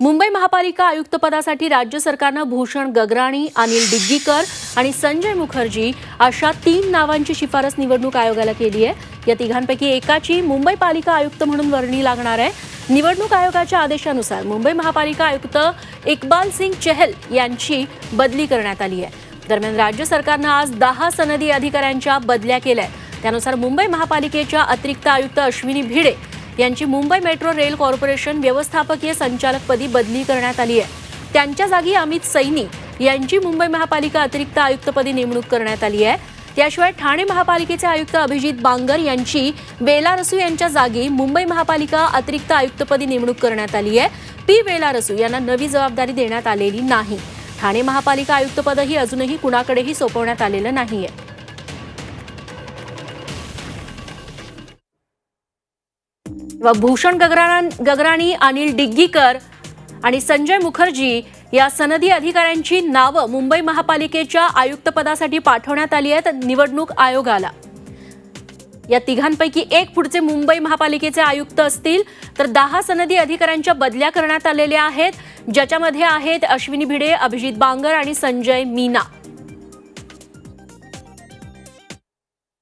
मुंबई महापालिका आयुक्तपदासाठी राज्य सरकारनं भूषण गगराणी अनिल डिग्गीकर आणि संजय मुखर्जी अशा तीन नावांची शिफारस निवडणूक आयोगाला केली आहे. या तिघांपैकी एकाची मुंबई पालिका आयुक्त म्हणून वर्णी लागणार आहे. निवडणूक आयोगाच्या आदेशानुसार मुंबई महापालिका आयुक्त इक्बाल सिंग चहल यांची बदली करण्यात आली आहे. दरम्यान राज्य सरकारनं आज दहा सनदी अधिकाऱ्यांच्या बदल्या केल्या त्यानुसार मुंबई महापालिकेच्या अतिरिक्त आयुक्त अश्विनी भिडे यांची मुंबई मेट्रो रेल कॉर्पोरेशन व्यवस्थापकीय संचालकपदी बदली करण्यात आली आहे. त्यांच्या जागी अमित सैनी यांची मुंबई महापालिका अतिरिक्त आयुक्तपदी नेमणूक करण्यात आली आहे. त्याशिवाय ठाणे महापालिकेचे आयुक्त अभिजित बांगर यांची बेलारसू यांच्या जागी मुंबई महापालिका अतिरिक्त आयुक्तपदी नेमणूक करण्यात आली आहे. पी बेलारसू यांना नवी जबाबदारी देण्यात आलेली नाही. ठाणे महापालिका आयुक्तपदही अजूनही कुणाकडेही सोपवण्यात आलेलं नाहीये. व भूषण गगरा गगराणी अनिल डिग्गीकर आणि संजय मुखर्जी या सनदी अधिकाऱ्यांची नावं मुंबई महापालिकेच्या आयुक्तपदासाठी पाठवण्यात आली आहेत. निवडणूक आयोगाला. या तिघांपैकी एक पुढचे मुंबई महापालिकेचे आयुक्त असतील. तर दहा सनदी अधिकाऱ्यांच्या बदल्या करण्यात आलेल्या आहेत. ज्याच्यामध्ये आहेत अश्विनी भिडे अभिजित बांगर आणि संजय मीना.